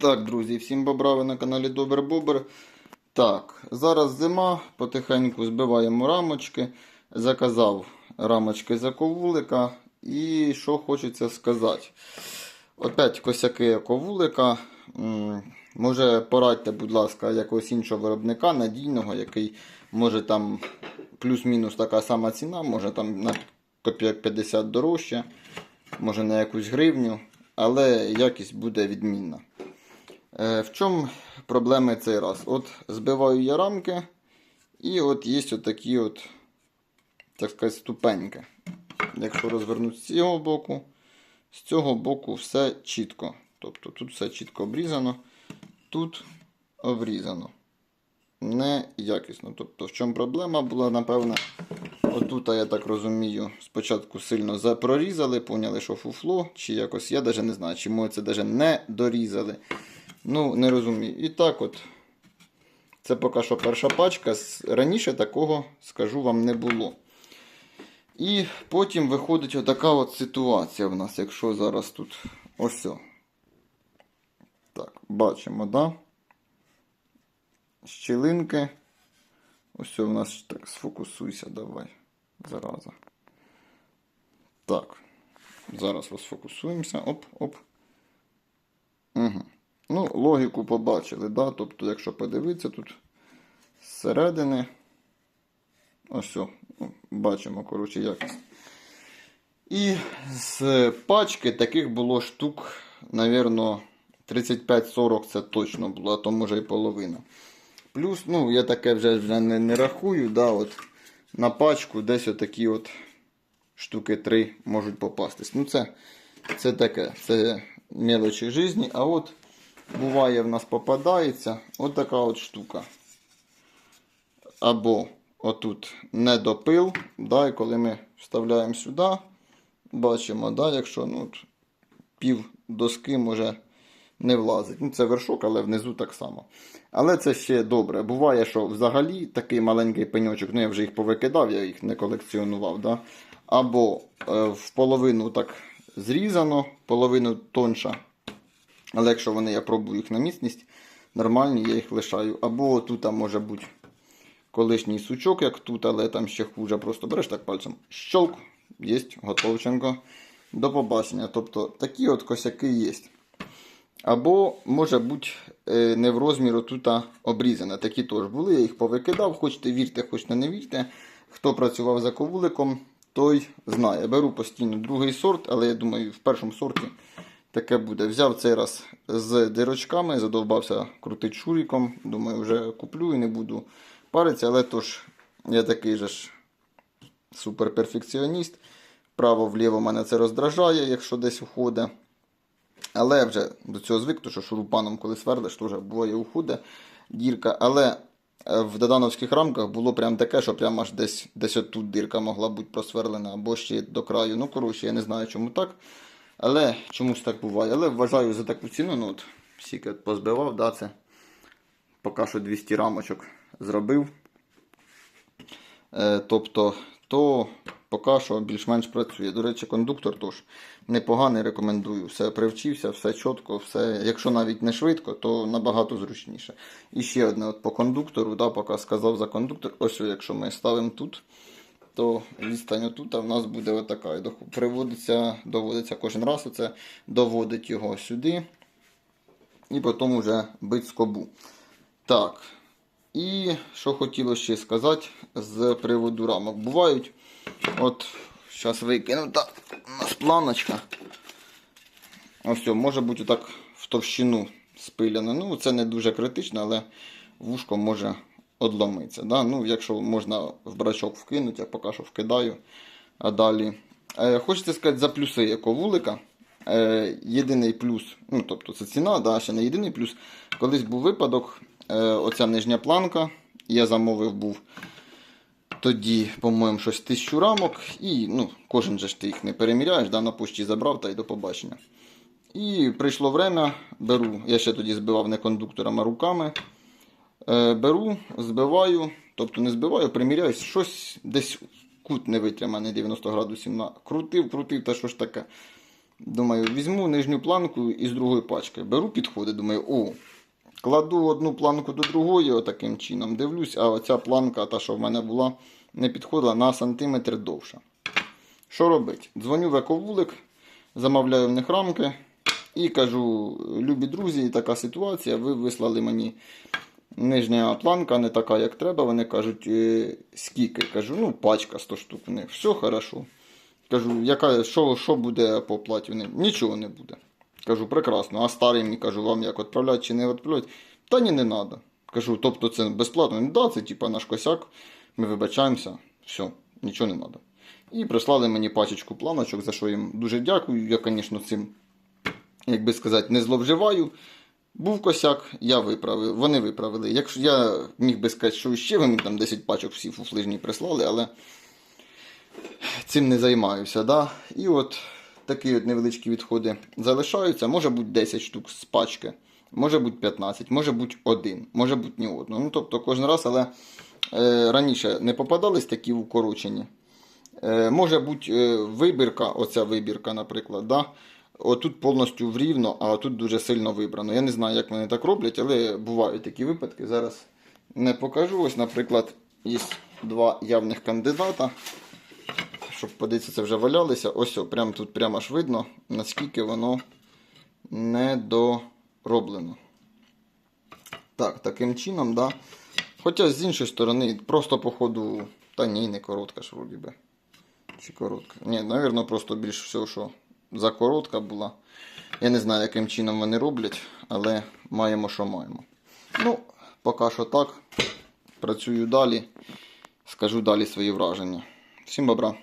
Так, друзі, всім бобра, ви на каналі Добр Бобр. Так, зараз зима, потихеньку збиваємо рамочки. Заказав рамочки за ковулика. І що хочеться сказати. Опять косяки ковулика. Може, порадьте, будь ласка, якогось іншого виробника надійного, який може там плюс-мінус така сама ціна, може там на копійок 50 дорожче, може на якусь гривню, але якість буде відмінна. Е, В чому проблеми цей раз? От збиваю я рамки, і от є отакі от, так сказати, ступеньки. Якщо розвернути з цього боку, з цього боку все чітко. Тобто тут все чітко обрізано, тут обрізано. Неякісно. Тобто, в чому проблема була, напевно, отут, я так розумію, спочатку сильно запрорізали, поняли, що фуфло, чи якось, я навіть не знаю, чи ми це навіть не дорізали. Ну, не розумію. І так от. Це поки що перша пачка. Раніше такого, скажу вам, не було. І потім виходить отака от ситуація в нас, якщо зараз тут ось. Так, бачимо, да? Щілинки. Ось у нас так, сфокусуйся, давай. Зараза. Так. Зараз розфокусуємося. Оп, оп. Угу. Ну, логіку побачили, да? Тобто, якщо подивитися тут зсередини. Ось, ну, бачимо, коротше, якість. І з пачки таких було штук, навірно, 35-40 це точно було, а то може і половина. Плюс, ну, я таке вже, вже не, не рахую, да, от, на пачку десь отакі от штуки 3 можуть попастись. Ну, це, це таке, це мелочі житті, а от буває в нас попадається от така от штука. Або отут недопил, да, і коли ми вставляємо сюди, бачимо, да, якщо ну, пів доски може не влазить. Ну, це вершок, але внизу так само. Але це ще добре. Буває, що взагалі такий маленький пеньочок, ну я вже їх повикидав, я їх не колекціонував. Да? Або е, в половину так зрізано, половину тонша. Але якщо вони, я пробую їх на міцність, нормальні, я їх лишаю. Або тут може бути колишній сучок, як тут, але там ще хуже. Просто береш так пальцем щолк, є, готовченко. До побачення. Тобто такі от косяки є. Або, може бути, е, не в розміру тут обрізане. Такі теж були. Я їх повикидав, хочете вірте, хочете не вірте. Хто працював за ковуликом, той знає. Беру постійно другий сорт, але я думаю, в першому сорті таке буде. Взяв цей раз з дирочками, задовбався крутить шуріком. Думаю, вже куплю і не буду паритися, але тож я такий же ж суперперфекціоніст. Вправо-вліво мене це роздражає, якщо десь уходить. Але вже до цього звик, тому що шурупаном, коли свердиш, теж буває уходить дірка. Але е, в додановських рамках було прям таке, що прямо аж десь, десь отут дірка могла бути просверлена або ще до краю. Ну, коротше, я не знаю, чому так. Але чомусь так буває. Але вважаю за таку ціну, ну от, скільки позбивав, да, це поки що 200 рамочок зробив. Е, тобто, то поки що більш-менш працює. До речі, кондуктор теж непоганий, рекомендую. Все привчився, все чітко, все. Якщо навіть не швидко, то набагато зручніше. І ще одне от по кондуктору, да, поки сказав за кондуктор. Ось якщо ми ставимо тут, то відстань тут в нас буде отака. І Приводиться, доводиться кожен раз оце доводить його сюди. І потім вже бить скобу. Так. І що хотіло ще сказати з приводу рамок. Бувають, от, зараз викину так, у нас планочка. Ось, може бути так в товщину спиляно. Ну, це не дуже критично, але вушко може одломитися. Да? Ну, якщо можна в брачок вкинути, я поки що вкидаю. А далі. Е, хочеться сказати за плюси ековулика. Е, єдиний плюс, ну тобто це ціна, да, ще не єдиний плюс. Колись був випадок, е, оця нижня планка, я замовив був тоді, по-моєму, щось тисячу рамок, і ну, кожен же ж ти їх не переміряєш, да, на пошті забрав та й до побачення. І прийшло время, беру, я ще тоді збивав не кондуктором, а руками. Е, беру, збиваю, тобто не збиваю, приміряю, щось десь кут не витриманий 90 градусів на крутив, крутив, та що ж таке. Думаю, візьму нижню планку із другої пачки. Беру підходи, думаю, о, кладу одну планку до другої, отаким чином. Дивлюсь, а оця планка, та, що в мене була, не підходила на сантиметр довша. Що робить? Дзвоню в ековулик, замовляю в них рамки і кажу: любі друзі, така ситуація. Ви вислали мені нижня планка не така, як треба. Вони кажуть, «Е, скільки? Кажу, ну, пачка 100 штук в них. Все хорошо. Кажу, яка, що, що буде по оплаті? Вони, нічого не буде. Кажу, прекрасно. А старим, кажу, вам як відправляти чи не відправляти? Та ні, не треба. Кажу, тобто це безплатно? Да, це типа наш косяк. Ми вибачаємося. Все, нічого не треба. І прислали мені пачечку планочок, за що їм дуже дякую. Я, звісно, цим, як би сказати, не зловживаю. Був косяк, я виправив, вони виправили. Якщо я міг би сказати, що ще ви мені там 10 пачок всі фуфлижні прислали, але цим не займаюся. Да? І от такі от невеличкі відходи залишаються. Може бути 10 штук з пачки, може бути 15, може бути один, може бути ні одного. Ну, тобто кожен раз, але е, раніше не попадались такі укорочені. Е, може бути е, вибірка, оця вибірка, наприклад. Да? Отут повністю врівно, а тут дуже сильно вибрано. Я не знаю, як вони так роблять, але бувають такі випадки. Зараз не покажу. Ось, наприклад, є два явних кандидата. Щоб подивитися, це вже валялися. Ось, о, прямо тут прямо аж видно, наскільки воно недороблено. Так, таким чином, да. Хоча з іншої сторони, просто по ходу. Та ні, не коротка ж вроді би. Чи коротка? Ні, напевно, просто більш всього, що закоротка була. Я не знаю, яким чином вони роблять, але маємо, що маємо. Ну, поки що так. Працюю далі. Скажу далі свої враження. Всім бобра.